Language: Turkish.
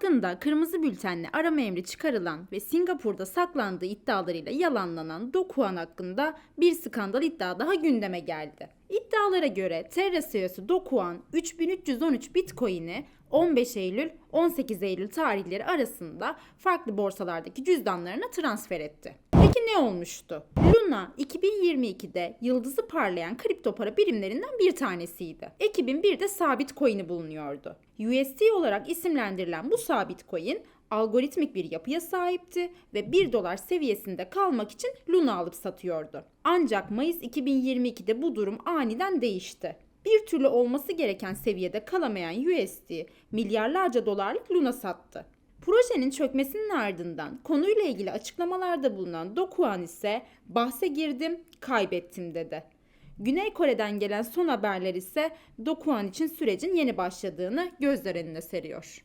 Hakkında kırmızı bültenle arama emri çıkarılan ve Singapur'da saklandığı iddialarıyla yalanlanan Do Kwon hakkında bir skandal iddia daha gündeme geldi. İddialara göre Terra CEO'su Do Kwon 3313 Bitcoin'i 15 Eylül 18 Eylül tarihleri arasında farklı borsalardaki cüzdanlarına transfer etti. Peki ne olmuştu? Luna 2022'de yıldızı parlayan kripto para birimlerinden bir tanesiydi. Ekibin bir de sabit coin'i bulunuyordu. USD olarak isimlendirilen bu sabit coin algoritmik bir yapıya sahipti ve 1 dolar seviyesinde kalmak için Luna alıp satıyordu. Ancak Mayıs 2022'de bu durum aniden değişti. Bir türlü olması gereken seviyede kalamayan USD milyarlarca dolarlık Luna sattı. Projenin çökmesinin ardından konuyla ilgili açıklamalarda bulunan Do Kwon ise bahse girdim, kaybettim dedi. Güney Kore'den gelen son haberler ise Do Kwon için sürecin yeni başladığını gözler önüne seriyor.